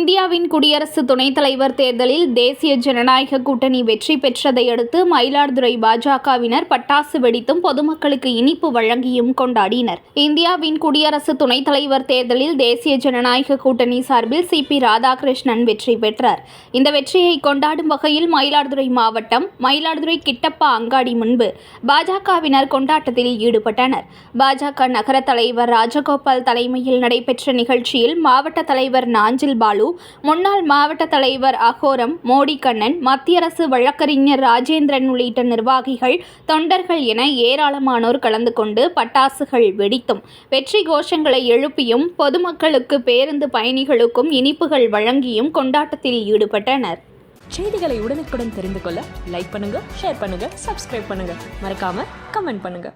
இந்தியாவின் குடியரசு துணைத் தலைவர் தேர்தலில் தேசிய ஜனநாயக கூட்டணி வெற்றி பெற்றதை அடுத்து மயிலாடுதுறை பாஜகவினர் பட்டாசு வெடித்தும் பொதுமக்களுக்கு இனிப்பு வழங்கியும் கொண்டாடினர். இந்தியாவின் குடியரசு துணைத் தலைவர் தேர்தலில் தேசிய ஜனநாயக கூட்டணி சார்பில் சி. பி. ராதாகிருஷ்ணன் வெற்றி பெற்றார். இந்த வெற்றியை கொண்டாடும் வகையில் மயிலாடுதுறை மாவட்டம் மயிலாடுதுறை கிட்டப்பா அங்காடி முன்பு பாஜகவினர் கொண்டாட்டத்தில் ஈடுபட்டனர். பாஜக நகர தலைவர் ராஜகோபால் தலைமையில் நடைபெற்ற நிகழ்ச்சியில் மாவட்ட தலைவர் நாஞ்சில் பாலு முன்னாள் மாவட்ட தலைவர் அகோரம் மோடி கண்ணன் மத்திய அரசு வழக்கறிஞர் ராஜேந்திரன் உள்ளிட்ட நிர்வாகிகள் தொண்டர்கள் என ஏராளமானோர் கலந்து கொண்டு பட்டாசுகள் வெடித்தும் வெற்றி கோஷங்களை எழுப்பியும் பொதுமக்களுக்கு பேருந்து பயணிகளுக்கும் இனிப்புகள் வழங்கியும் கொண்டாட்டத்தில் ஈடுபட்டனர். செய்திகளை உடனுக்குடன் தெரிந்து கொள்ள லைக் பண்ணுங்க ஷேர் பண்ணுங்க சப்ஸ்கிரைப் பண்ணுங்க. மறக்காம கமெண்ட் பண்ணுங்க.